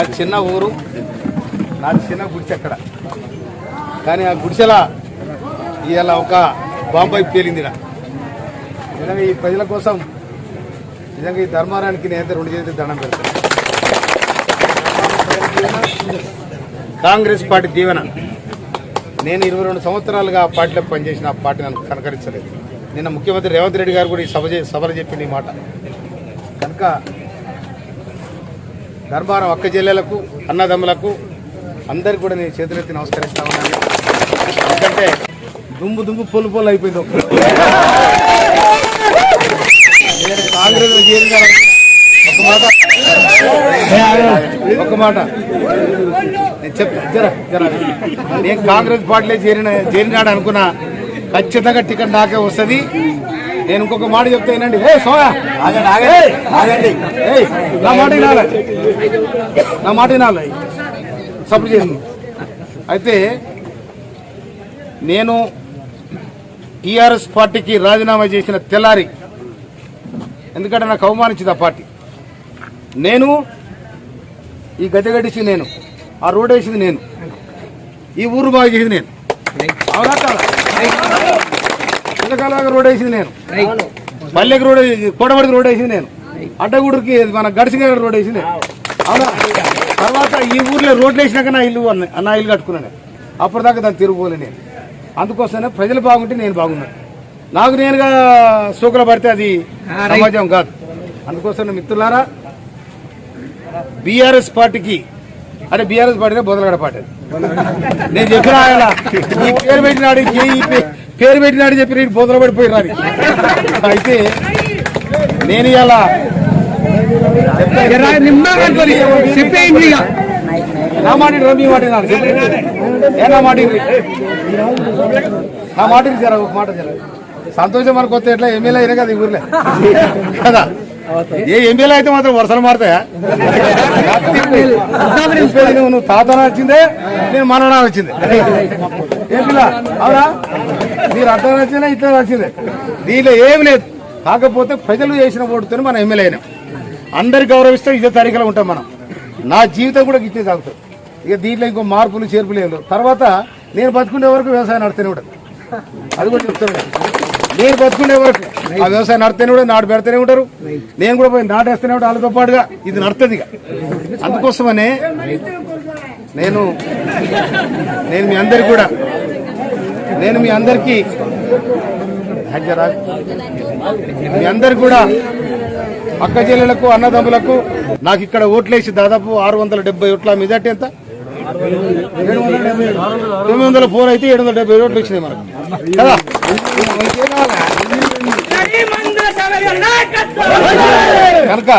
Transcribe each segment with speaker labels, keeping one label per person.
Speaker 1: అది చిన్న ఊరు. నాది చిన్న గుడిసె అక్కడ. కానీ ఆ గుడిసెల ఇవాళ ఒక బాంబాయి పేలింది. నిజంగా ఈ ప్రజల కోసం నిజంగా ఈ ధర్మారానికి నేనైతే రెండు చేతులు దండం పెడతాను. కాంగ్రెస్ పార్టీ దీవెన. నేను ఇరవై రెండు సంవత్సరాలుగా ఆ పార్టీలో పనిచేసిన ఆ పార్టీ నన్ను కనకరించలేదు. నిన్న ముఖ్యమంత్రి రేవంత్ రెడ్డి గారు కూడా ఈ సభ సభలో చెప్పింది ఈ మాట. కనుక ధర్మారం అక్క చెల్లెలకు అన్నదమ్ములకు అందరికి కూడా నేను చేతులెత్తి నమస్కరిస్తా ఉన్నాను. ఎందుకంటే దుమ్ము దుమ్ము పొలు పొలు అయిపోయింది ఒక్క నేను కాంగ్రెస్లో చేరిన ఒక మాట. ఒక మాట. నేను చెప్తా జర. నేను కాంగ్రెస్ పార్టీలో చేరిన చేరినాడు అనుకున్నా ఖచ్చితంగా టికెట్ నాకే వస్తుంది. నేను ఇంకొక మాట చెప్తా ఏంటండి ఏ సోయా. ఆగండి నా మాట వినాలి. నా మాట వినాలి. సపోర్ట్ చేసింది అయితే నేను టీఆర్ఎస్ పార్టీకి రాజీనామా చేసిన తెల్లారి ఎందుకంటే నాకు అవమానించింది ఆ పార్టీ. నేను ఈ కట్టించింది నేను ఆ రోడ్ వేసింది నేను ఈ ఊరు బాగా చేసింది నేను. అవునా చిన్నకాలంగా రోడ్ వేసింది నేను. పల్లెకి రోడ్ కోడమడికి రోడ్ వేసింది నేను. అడ్డగూడికి మన గడిసిన రోడ్ వేసింది. అవునా? తర్వాత ఈ ఊర్లో రోడ్లు వేసినాక నా ఇల్లు నా ఇల్లు కట్టుకున్నాను అప్పటిదాకా దాన్ని తిరుగుకోలే నేను. అందుకోసమే ప్రజలు బాగుంటే నేను బాగున్నాను నాకు నేనుగా సూకలు పడితే అది సమాజం కాదు. అందుకోసం మిత్రులారా బీఆర్ఎస్ పార్టీకి అంటే బీఆర్ఎస్ పార్టీ బొదలగడ పార్టీ నేను చెప్పిన ఆయన ఈ పేరు పెట్టినాడు ఈ ఈ పే- పేరు పెట్టినాడు చెప్పి నేను బొదల పడిపోయి రాని అయితే నేను ఇలా
Speaker 2: చెప్పేయండి
Speaker 1: నా మాట ఇటు రా, మీ మాట వినాలి. ఏ నా మాట. నా మాట జర ఒక మాట జర. సంతోషం మనకు వస్తే ఎట్లా? ఎమ్మెల్యే అయినా కదా ఈ ఊర్లే. కదా? ఏ ఎమ్మెల్యే అయితే మాత్రం వరుసలు మారుతాయా? నువ్వు నువ్వు తాత వచ్చిందే నేను మనవడా వచ్చింది. ఏ పిల్ల? అవునా? మీరు అర్థం వచ్చిందా ఇట్లా వచ్చిందే. దీనిలో ఏమి లేదు. కాకపోతే ప్రజలు చేసిన ఓటుతో మనం ఎమ్మెల్యే అయినాం. అందరు గౌరవిస్తే ఇదే తరికలో ఉంటాం మనం. నా జీవితం కూడా గిట్టే సాగుతుంది. ఇక దీంట్లో ఇంకో మార్పులు చేర్పులు ఏం తర్వాత నేను బతుకునే వరకు వ్యవసాయం నడుస్తూనే ఉంటుంది. అది కూడా చెప్తాను. నేను బతుకునే వరకు. ఆ వ్యవసాయం నడితేనే కూడా నాటు పెడితేనే ఉంటారు. నేను కూడా పోయి నాటేస్తేనే ఉంటాను వాళ్ళతో పాటుగా ఇది నడుతుంది ఇక. అందుకోసమనే నేను నేను మీ అందరికి కూడా నేను మీ అందరికీ మీ అందరికి కూడా అక్క చెల్లెలకు అన్నదమ్ములకు నాకు ఇక్కడ ఓట్లేసి దాదాపు ఆరు వందల డెబ్బై ఓట్ల మీదటి ఎంత? తొమ్మిది వందల ఫోర్ అయితే ఏడు వందల డెబ్బై ఓట్లు వచ్చినాయి మనకు. కదా? కనుక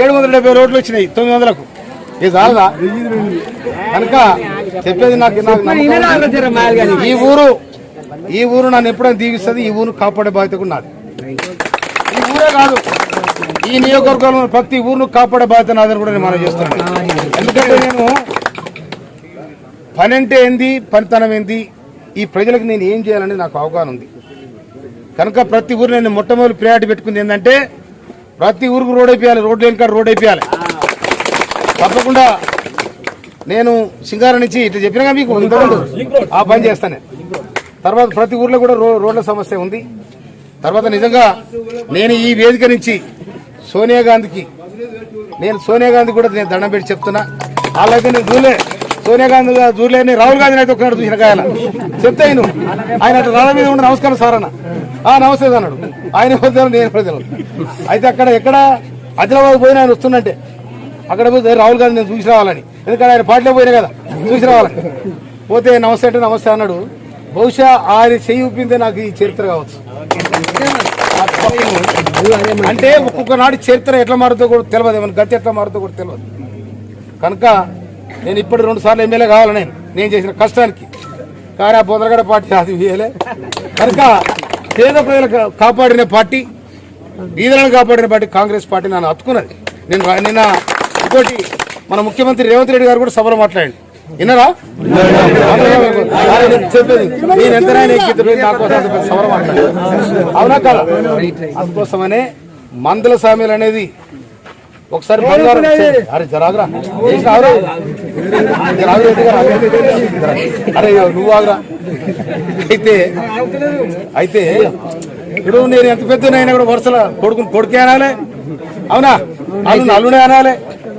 Speaker 1: ఏడు వందల డెబ్బై ఓట్లు వచ్చినాయి తొమ్మిది వందలకు. ఇది చాలదా? కనుక చెప్పేది నాకు నాకు. ఈ ఊరు ఈ ఊరు నన్ను ఎప్పుడైనా దీవిస్తుంది ఈ ఊరు కాపాడే బాధ్యత కూడా నాది. ఈ ఊరే కాదు ఈ నియోజకవర్గంలో ప్రతి ఊరును కాపాడే బాధ్యత నాదని కూడా నేను మనం చేస్తున్నాను. ఎందుకంటే నేను పని అంటే ఏంది పనితనం ఏంది? ఈ ప్రజలకు నేను ఏం చేయాలని నాకు అవగాహన ఉంది. కనుక ప్రతి ఊరు నేను మొట్టమొదటి ప్రయారిటీ పెట్టుకుంది ఏంటంటే ప్రతి ఊరికి రోడ్ అయిపోయాలి రోడ్ లేని కాడ రోడ్ అయిపోయాలి తప్పకుండా నేను సింగారం నుంచి ఇట్లా చెప్పినా మీకు ఆ పని చేస్తాను. తర్వాత ప్రతి ఊర్లో కూడా రో రోడ్ల సమస్య ఉంది. తర్వాత నిజంగా నేను ఈ వేదిక నుంచి సోనియా గాంధీకి నేను సోనియా గాంధీ కూడా నేను దండం పెట్టి చెప్తున్నా. అలాగే నేను దూలే సోనియా గాంధీ గా- దూలేని రాహుల్ గాంధీని అయితే ఒకనాడు చూసిన ఆయన చెప్తే ఆయన ఆయన అట్లా రాళ్ళ మీద ఉండి నమస్కారం సార్ అన్న ఆ నమస్తే అన్నాడు. ఆయన వద్దాను నేను ప్రజలు అయితే అక్కడ ఎక్కడ ఆదిలాబాద్ పోయిన ఆయన వస్తుందంటే అక్కడ పోతే రాహుల్ గాంధీ నేను చూసి రావాలని. ఎందుకంటే ఆయన పార్టీలో పోయినా కదా చూసి రావాలని. పోతే నమస్తే అంటే నమస్తే అన్నాడు. బహుశా ఆయన చెయ్యి ఊపిందే నాకు ఈ చరిత్ర కావచ్చు. అంటే ఒక్కొక్క నాడు చరిత్ర ఎట్లా మారుతో కూడా తెలియదు ఏమన్నా గతి ఎట్లా మారుతో కూడా తెలియదు. కనుక నేను ఇప్పుడు రెండు సార్లు ఎమ్మెల్యే కావాలి నేను. నేను చేసిన కష్టానికి. కానీ ఆ బొదలగడ పార్టీ అది వేయలే కనుక పేద ప్రజలకు కాపాడిన పార్టీ బీదలను కాపాడిన పార్టీ కాంగ్రెస్ పార్టీ నన్ను హత్తుకున్నది. నేను నిన్న ఇంకోటి మన ముఖ్యమంత్రి రేవంత్ రెడ్డి గారు కూడా సభలో మాట్లాడండి. విన్నారా? చెప్పేది. నేను ఎంతనైనా సభలో మాట్లాడారు అవునా కదా? అందుకోసమనే మందుల సామ్యాలు అనేది ఒకసారి అరే జరాగరా. అరే నువ్వు ఆగురా. అయితే అయితే ఇప్పుడు నేను ఎంత పెద్దనైనా కూడా వరుసల కొడుకు కొడుకే అనాలి. అవునా? అల్లు అల్లుడే అనాలి.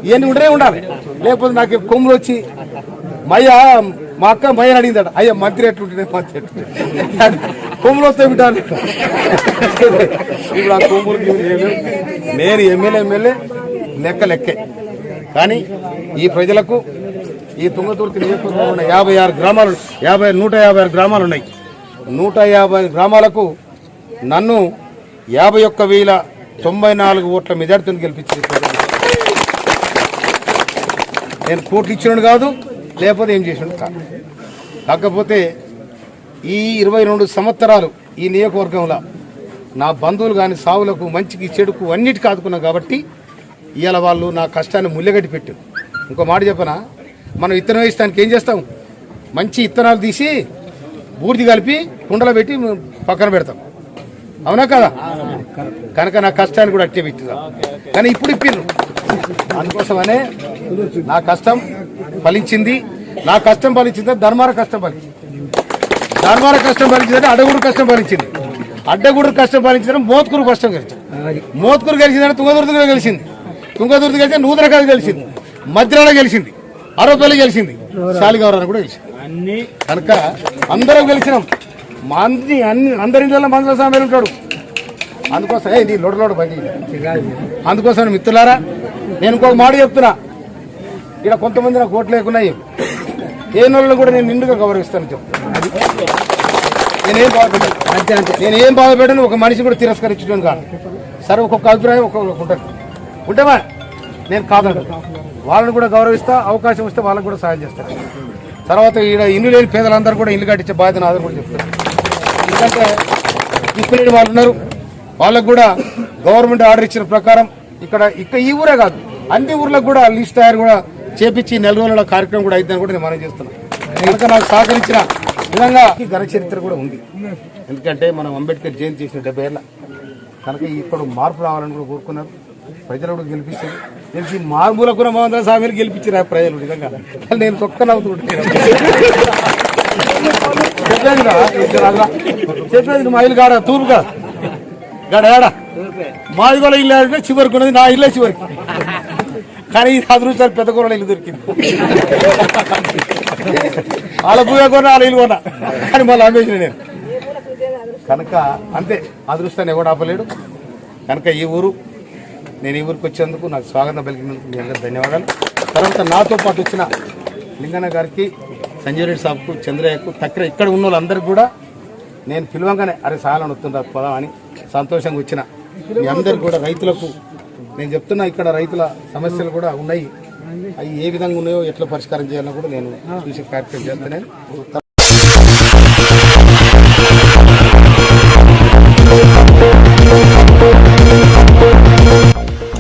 Speaker 1: ఇవన్నీ ఉండనే ఉండాలి. లేకపోతే నాకు కొమ్ములు వచ్చి మయ్య మా అక్క మయ్యని అడిగిందట. అయ్యా మంత్రి ఎట్లుంటే మంత్రి ఎట్లుంటే కొమ్ములు వస్తే బిడ్డాలి ఇప్పుడు ఆ కొమ్ములు. నేను ఎమ్మెల్యే ఎమ్మెల్యే. లెక్క లెక్కే. కానీ ఈ ప్రజలకు ఈ తుంగతుర్తి నియోజకవర్గంలో ఉన్న యాభై ఆరు గ్రామాలు యాభై నూట యాభై ఆరు గ్రామాలు ఉన్నాయి. నూట యాభై గ్రామాలకు నన్ను యాభై ఒక్క వేల తొంభై నాలుగు ఓట్ల మెజార్టీని గెలిపించింది నేను కోట్లు ఇచ్చినాడు కాదు లేకపోతే ఏం చేసినాడు కాదు. కాకపోతే ఈ ఇరవై రెండు సంవత్సరాలు ఈ నియోజకవర్గంలో నా బంధువులు కానీ సావులకు మంచికి చెడుకు అన్నిటికీ ఆదుకున్నాం కాబట్టి ఇవాళ వాళ్ళు నా కష్టాన్ని ముల్లెగట్టి పెట్టారు ఇంకో మాట చెప్పనా? మనం విత్తనం వేస్తానికి ఏం చేస్తాం? మంచి విత్తనాలు తీసి బూర్తి కలిపి కుండలో పెట్టి పక్కన పెడతాం. అవునా కదా? కనుక నా కష్టాన్ని కూడా అట్టే పెట్టిందా కానీ ఇప్పుడు ఇప్పిండ్రు అందుకోసమనే నా కష్టం ఫలించింది. నా కష్టం ఫలించింది ధర్మార కష్టం ఫలించింది. ధర్మార కష్టం ఫలించిందంటే అడ్డగూడు కష్టం ఫలించింది. అడ్డగూడు కష్టం ఫలించిందంటే మోత్కూరు కష్టం గెలిచింది మోత్కూరు గెలిచిందంటే తుంగదుర్తిగా గెలిచింది తుంగదుర్తి గెలిచి నూతనకాలు గెలిచింది. మధ్యలో గెలిచింది. అరవపల్లి గెలిచింది. శాలిగౌరవ కూడా గెలిచింది. కనుక అందరం గెలిచినాం. మా అన్ని అన్ని అందరి ఇంట్లో మందుల స్వామి ఉంటాడు. అందుకోసం ఏ నీ లోడు లోడు బండి అందుకోసం మిత్రులారా నేను ఇంకొక మాట చెప్తున్నా. ఇక్కడ కొంతమంది నాకు ఓట్లు లేకున్నాయి. ఏ నెలలో కూడా నేను నిండుగా గౌరవిస్తాను చెప్తాను నేనేం బాధపెట్టాను నేనేం బాధపెట్టాను ఒక మనిషి కూడా తిరస్కరించడం కాదు. సరే ఒక్కొక్క అభిప్రాయం ఒక్కొక్క ఉంటుంది. ఉంటేవా నేను కాదంట వాళ్ళని కూడా గౌరవిస్తా అవకాశం వస్తే వాళ్ళకి కూడా సాయం చేస్తాను తర్వాత ఈడ ఇల్లు లేని పేదలందరూ కూడా ఇల్లు కట్టించే బాధ్యత నాదని కూడా చెప్తాను ఎందుకంటే ఇప్పుడు వాళ్ళు ఉన్నారు. వాళ్ళకు కూడా గవర్నమెంట్ ఆర్డర్ ఇచ్చిన ప్రకారం ఇక్కడ ఇక్కడ ఈ ఊరే కాదు అన్ని ఊర్లకు కూడా లిస్ట్ తయారు కూడా చేపించి నెల రోజుల కార్యక్రమం కూడా అయిద్దని కూడా నేను మనం చేస్తున్నాను కనుక నాకు సహకరించిన విధంగా ఈ ఘన చరిత్ర కూడా ఉంది. ఎందుకంటే మనం అంబేద్కర్ జయంతి చేసిన డెబ్బై ఏళ్ళ. కనుక ఇప్పుడు మార్పు రావాలని కూడా కోరుకున్నారు ప్రజలు కూడా గెలిపించారు గెలిచి మామూలు కూడా మహేంద్ర స్వామిని గెలిపించారు ఆ ప్రజలు నిజంగా. నేను తొక్క నవ్వుతుంటాను చెప్పేది రా, మా ఇల్లు కాడ తూర్పు కాదు గడ ఏడ? మాది కూడా ఇల్లు అంటే చివరికి ఉన్నది నా ఇల్లే చివరికి. కానీ ఇది అదృష్టాలు పెద్ద కూరలో ఇల్లు దొరికింది. వాళ్ళ భూమి కొన్నా వాళ్ళ ఇల్లు కొన్నా. కానీ మళ్ళీ అమ్మేసిన నేను. కనుక అంతే. అదృష్టాన్ని ఎవడు ఆపలేడు? కనుక ఈ ఊరు నేను ఈ ఊరికి వచ్చేందుకు నాకు స్వాగతం పలికినందుకు మీ అందరికీ ధన్యవాదాలు. తర్వాత నాతో పాటు వచ్చిన లింగన్న గారికి సంజయ్ రెడ్డి సాబ్కు చంద్రయ్యకు తక్కువ ఇక్కడ ఉన్న వాళ్ళందరికీ కూడా నేను పిలవంగానే అరే సాయాలని వస్తుందా పదం అని సంతోషంగా వచ్చిన మీ అందరికి కూడా రైతులకు నేను చెప్తున్నా ఇక్కడ రైతుల సమస్యలు కూడా ఉన్నాయి. అవి ఏ విధంగా ఉన్నాయో ఎట్లా పరిష్కారం చేయాలో కూడా నేను చూసి కార్యక్రమం చేస్తాను.